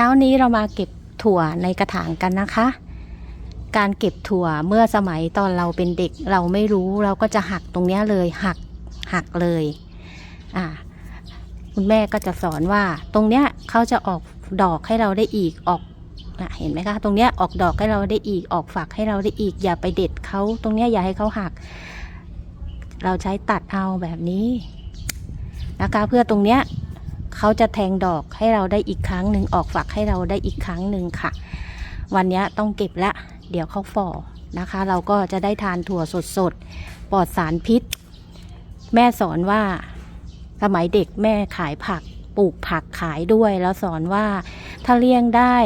ช้านี้เรามาเก็บถั่วในกระถางกันนะคะ การเก็บถั่วเมื่อสมัยตอนเราเป็นเด็กเราไม่รู้เราก็จะหักตรงนี้เลยหักหักเลยอ่าคุณแม่ก็จะสอนว่าตรงเนี้ยเขาจะออกดอกให้เราได้อีกออกเห็นไหมคะ ตรงเนี้ยออกดอกให้เราได้อีกออกฝักให้เราได้อีก อย่าไปเด็ดเขาตรงเนี้ยอย่าให้เขาหัก เราใช้ตัดเอาแบบนี้นะคะเพื่อตรงเนี้ย เขาจะแทงดอกให้เราได้อีกครั้งหนึ่งออกฝักให้เราได้อีกครั้งหนึ่งค่ะ วันนี้ต้องเก็บละ เดี๋ยวเขาฝ่อนะคะ เราก็จะได้ทานถั่วสดๆปลอดสารพิษ แม่สอนว่าสมัยเด็กแม่ขายผักปลูกผักขายด้วย แล้วสอนว่าถ้าเลี่ยงได้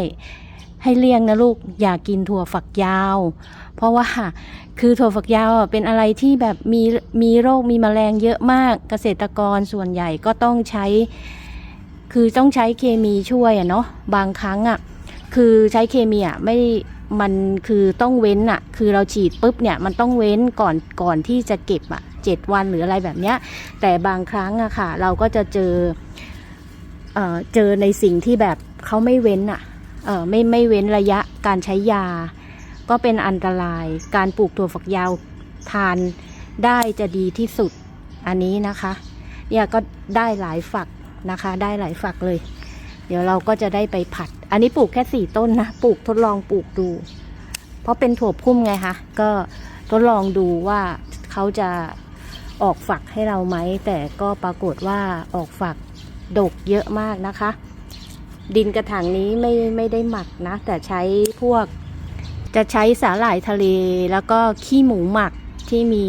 ให้เลี่ยงนะลูกอย่ากินถั่วฝักยาว เพราะว่าคือถั่วฝักยาวเป็นอะไรที่แบบมีมีโรคมีแมลงเยอะมากเกษตรกรส่วนใหญ่ก็ต้องใช้ คือต้องใช้เคมีช่วยอะเนาะบางครั้งอะคือใช้เคมีอะไม่มันคือต้องเว้นอะคือเราฉีดปุ๊บเนี่ยมันต้องเว้นก่อนก่อนที่จะเก็บอะเจ็ดวันหรืออะไรแบบเนี้ย แต่บางครั้งอะค่ะ เราก็จะเจอเอ่อเจอในสิ่งที่แบบเขาไม่เว้นอะเออไม่ไม่เว้นระยะการใช้ยา ก็เป็นอันตรายการปลูกถั่วฝักยาวทานได้จะดีที่สุดอันนี้นะคะเนี่ยก็ได้หลายฝัก นะคะ ได้หลายฝักเลย เดี๋ยวเราก็จะได้ไปผัด อันนี้ปลูกแค่สี่ต้นนะ ปลูกทดลองปลูกดู เพราะเป็นถั่วพุ่มไงคะก็ทดลองดูว่าเขาจะออกฝักให้เราไหม แต่ก็ปรากฏว่าออกฝักดกเยอะมากนะคะ ดินกระถางนี้ไม่ไม่ได้หมักนะ แต่ใช้พวกจะใช้สาหร่ายทะเลแล้วก็ขี้หมูหมัก ที่มี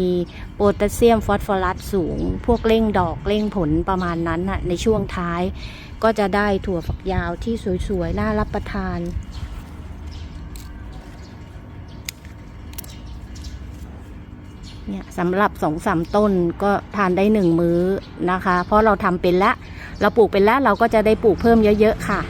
โพแทสเซียมฟอสฟอรัสสูง พวกเร่งดอกเร่งผลประมาณนั้นน่ะในช่วงท้าย ก็จะได้ถั่วฝักยาวที่สวยๆ น่ารับประทานเนี่ยสำหรับสองสามต้นก็ทานได้หนึ่งมื้อนะคะ เพราะเราทำเป็นแล้วเราปลูกเป็นแล้วเราก็จะได้ปลูกเพิ่มเยอะ ๆ ค่ะ